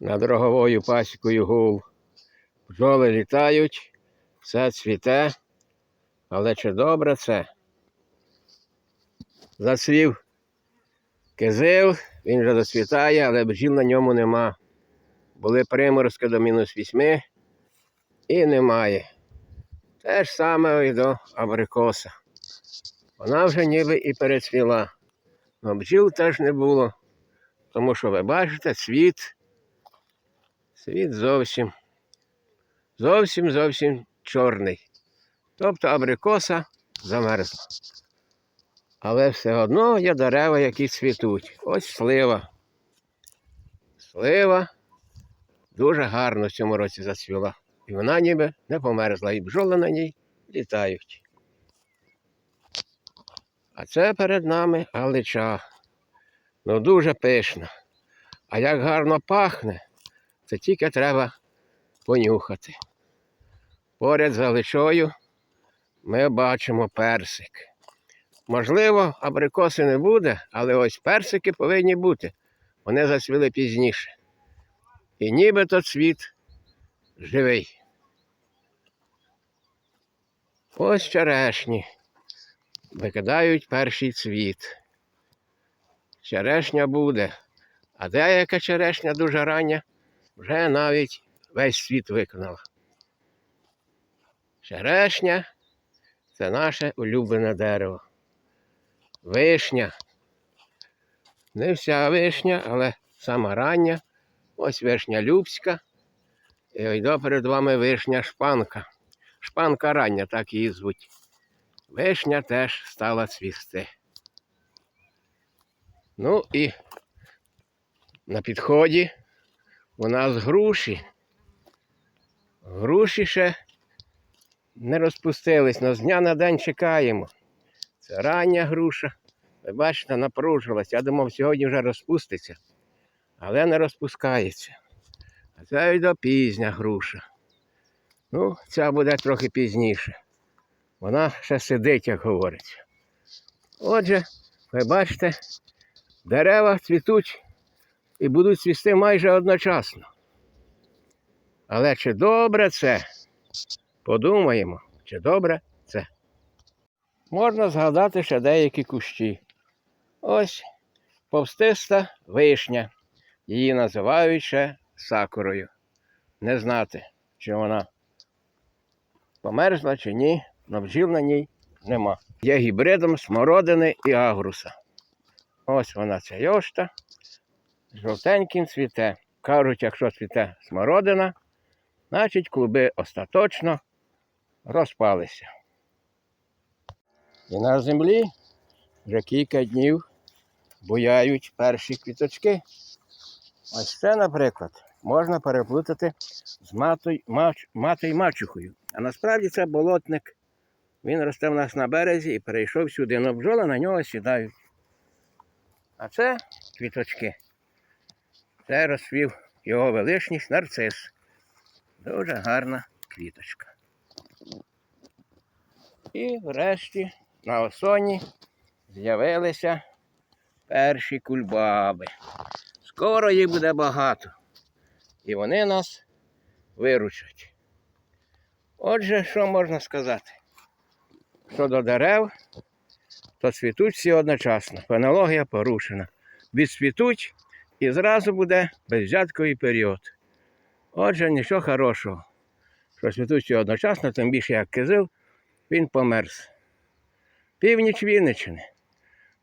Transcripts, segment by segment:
над роговою пасікою гул. Бджоли літають, все цвіте. Але чи добре це? Зацвів кизил, він вже зацвітає, але бджіл на ньому нема. Були приморозки до мінус вісьми і немає. Те ж саме і до абрикоса. Вона вже ніби і перецвіла. Но бджіл теж не було. Тому що ви бачите, світ, світ зовсім, зовсім зовсім чорний. Тобто абрикоса замерзла. Але все одно є дерева, які цвітуть. Ось слива. Слива дуже гарно в цьому році зацвіла. І вона ніби не померзла, і бджоли на ній літають. А це перед нами галича. Ну дуже пишна. А як гарно пахне, це тільки треба понюхати. Поряд з галичою ми бачимо персик. Можливо, абрикоси не буде, але ось персики повинні бути. Вони зацвіли пізніше. І нібито цвіт живий. Ось черешні. Викидають перший цвіт. Черешня буде. А деяка черешня дуже рання вже навіть весь світ виконала. Черешня це наше улюблене дерево. Вишня. Не вся вишня, але сама рання. Ось вишня Любська. І йде перед вами вишня шпанка. Шпанка рання, так її звуть. Вишня теж стала цвісти. Ну і на підході у нас груші. Груші ще не розпустились, але з дня на день чекаємо. Це рання груша. Ви бачите, напружилась. Я думав, сьогодні вже розпуститься, але не розпускається. А це йде пізня груша. Ну, ця буде трохи пізніше. Вона ще сидить, як говориться. Отже, ви бачите, дерева цвітуть і будуть цвісти майже одночасно. Але чи добре це? Подумаємо, чи добре це. Можна згадати ще деякі кущі. Ось повстиста вишня. Її називають ще сакурою. Не знати, чи вона померзла чи ні, але бджіл на ній нема. Є гібридом смородини і агруса. Ось вона ця йошта. Жовтеньким цвіте. Кажуть, якщо цвіте смородина, значить клуби остаточно розпалися. І на землі вже кілька днів буяють перші квіточки. Ось це, наприклад, можна переплутати з матою, мач, матою мачухою. А насправді це болотник. Він росте в нас на березі і перейшов сюди, але бджоли на нього сідають. А це квіточки. Це розсвів його величність нарцис. Дуже гарна квіточка. І врешті на осоні з'явилися перші кульбаби. Скоро їх буде багато. І вони нас виручать. Отже, що можна сказати? Щодо дерев, то цвітуть всі одночасно. Фенологія порушена. Відцвітуть і зразу буде безвзятковий період. Отже, нічого хорошого. Що цвітуть одночасно, тим більше як кизил, він померз. Північ Вінниччини.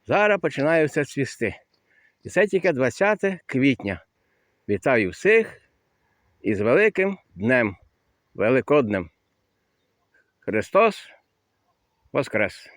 Зараз починає все цвісти. І це тільки 20 квітня. Вітаю всіх із великим днем, Великоднем. Христос Воскрес!